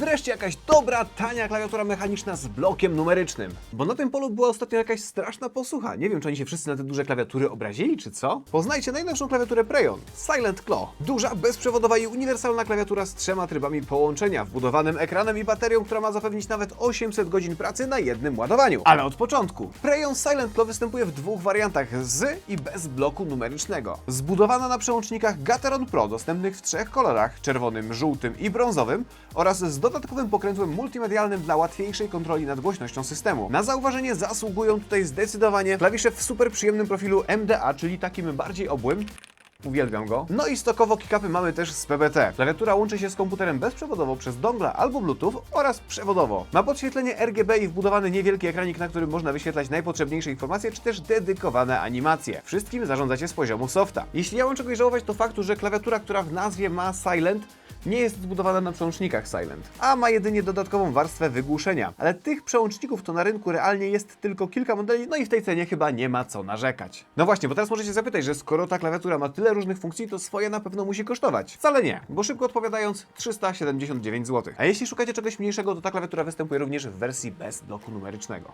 Wreszcie jakaś dobra, tania klawiatura mechaniczna z blokiem numerycznym. Bo na tym polu była ostatnio jakaś straszna posłucha. Nie wiem, czy oni się wszyscy na te duże klawiatury obrazili, czy co? Poznajcie najnowszą klawiaturę Preyon Silent Claw. Duża, bezprzewodowa i uniwersalna klawiatura z trzema trybami połączenia, wbudowanym ekranem i baterią, która ma zapewnić nawet 800 godzin pracy na jednym ładowaniu. Ale od początku. Preyon Silent Claw występuje w dwóch wariantach z i bez bloku numerycznego. Zbudowana na przełącznikach Gateron Pro, dostępnych w trzech kolorach czerwonym, żółtym i brązowym oraz z dodatkowym pokrętłem multimedialnym dla łatwiejszej kontroli nad głośnością systemu. Na zauważenie zasługują tutaj zdecydowanie klawisze w super przyjemnym profilu MDA, czyli takim bardziej obłym, Uwielbiam go. No i stokowo kickupy mamy też z PBT. Klawiatura łączy się z komputerem bezprzewodowo przez dongla albo Bluetooth oraz przewodowo. Ma podświetlenie RGB i wbudowany niewielki ekranik, na którym można wyświetlać najpotrzebniejsze informacje, czy też dedykowane animacje. Wszystkim zarządzacie z poziomu softa. Jeśli ja mam czegoś żałować, to faktu, że klawiatura, która w nazwie ma Silent, nie jest zbudowana na przełącznikach Silent, a ma jedynie dodatkową warstwę wygłuszenia. Ale tych przełączników to na rynku realnie jest tylko kilka modeli, no i w tej cenie chyba nie ma co narzekać. No właśnie, bo teraz możecie zapytać, że skoro ta klawiatura ma tyle różnych funkcji, to swoje na pewno musi kosztować. Wcale nie, bo szybko odpowiadając 379 zł. A jeśli szukacie czegoś mniejszego, to ta klawiatura występuje również w wersji bez bloku numerycznego.